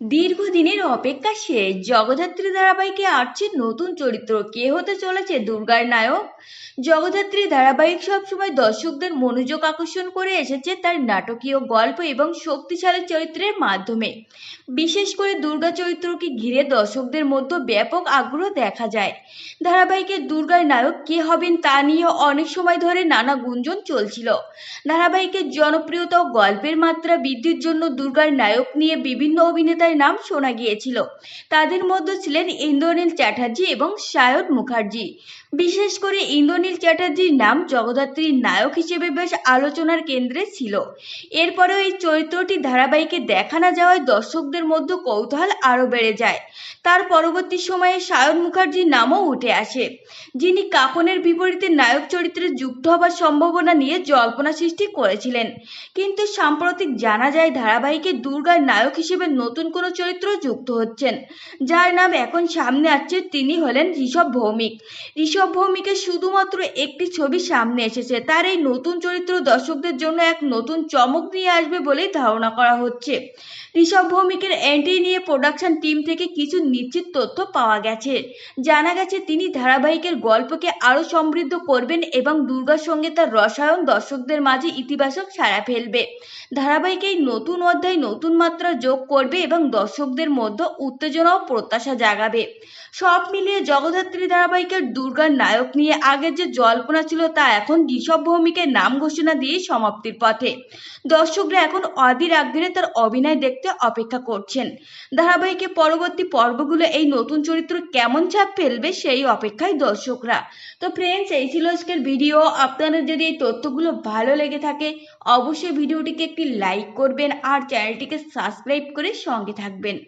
দীর্ঘদিনের অপেক্ষা শেষ। জগদ্ধাত্রী ধারাবাহিকে আসছে নতুন চরিত্র। কে হতে চলেছে দুর্গার নায়ক? জগদ্ধাত্রী ধারাবাহিক সবসময় দর্শকদের মনোযোগ আকর্ষণ করে এসেছে তার নাটকীয় গল্প এবং শক্তিশালী চরিত্রের মাধ্যমে। বিশেষ করে দুর্গা চরিত্রকে ঘিরে দর্শকদের মধ্যে ব্যাপক আগ্রহ দেখা যায়। ধারাবাহিকের দুর্গার নায়ক কে হবেন তা নিয়ে অনেক সময় ধরে নানা গুঞ্জন চলছিল। ধারাবাহিকের জনপ্রিয়তা ও গল্পের মাত্রা বৃদ্ধির জন্য দুর্গার নায়ক নিয়ে বিভিন্ন অভিনেতার নাম শোনা গিয়েছিল। তাদের মধ্যে ছিলেন ইন্দ্রনীল চ্যাটার্জি এবং সায়ন মুখার্জি। বিশেষ করে ইন্দ্রনীল চ্যাটার্জির নাম জগদ্ধাত্রীর নায়ক হিসেবে বেশ আলোচনার কেন্দ্রে ছিল। এরপরেও এই চরিত্রটি ধারাবাহিকে দেখা না যাওয়ায় দর্শকদের মধ্যে কৌতূহল আরও বেড়ে যায়। তার পরবর্তী সময়ে সায়ন মুখার্জির নামও উঠে আসে, যিনি কাকনের বিপরীতে নায়ক চরিত্রে যুক্ত হবার সম্ভাবনা নিয়ে জল্পনা সৃষ্টি করেছিলেন। কিন্তু সাম্প্রতিক জানা যায় ধারাবাহিকে দুর্গার নায়ক হিসেবে নতুন কোনো চরিত্র যুক্ত হচ্ছেন। যার নাম এখন সামনে আসছে তিনি হলেন ঋষভ ভৌমিক। ঋষভ ভৌমিকের শুধুমাত্র একটি ছবি সামনে এসেছে। তার এই নতুন চরিত্র দর্শকদের জন্য এক নতুন চমক নিয়ে আসবে বলেই ধারণা করা হচ্ছে। ঋষভ ভৌমিকের এন্ট্রি নিয়ে প্রোডাকশন টিম থেকে কিছু নিশ্চিত তথ্য পাওয়া গেছে। জানা গেছে, তিনি ধারাবাহিকের গল্পকে আরও সমৃদ্ধ করবেন এবং দুর্গার সঙ্গে তার রসায়ন দর্শকদের মাঝে ইতিবাচক সাড়া ফেলবে। ধারাবাহিক এই নতুন অধ্যায় নতুন মাত্রা যোগ করবে এবং দর্শকদের মধ্যে উত্তেজনা ও প্রত্যাশা জাগাবে। সব মিলিয়ে জগদ্ধাত্রী ধারাবাহিকের দুর্গার নায়ক নিয়ে আগের যে জল্পনা ছিল তা এখন ঋষভ ভৌমিকের নাম ঘোষণা দিয়েই সমাপ্তির পথে। দর্শকরা এখন অধীর আগ্রহে তার অভিনয় দেখতে অপেক্ষা করছেন। ধারাবাহিকের পরবর্তী পর্বগুলো এই নতুন চরিত্র কেমন ছাপ ফেলবে সেই অপেক্ষায় দর্শকরা। তো ফ্রেন্ডস এই ছিল আজকের ভিডিও আপনাদের যদি এই তথ্যগুলো ভালো লেগে থাকে, অবশ্যই ভিডিওটিকে একটি লাইক করবেন আর চ্যানেলটিকে সাবস্ক্রাইব করে সঙ্গে থাকবেন।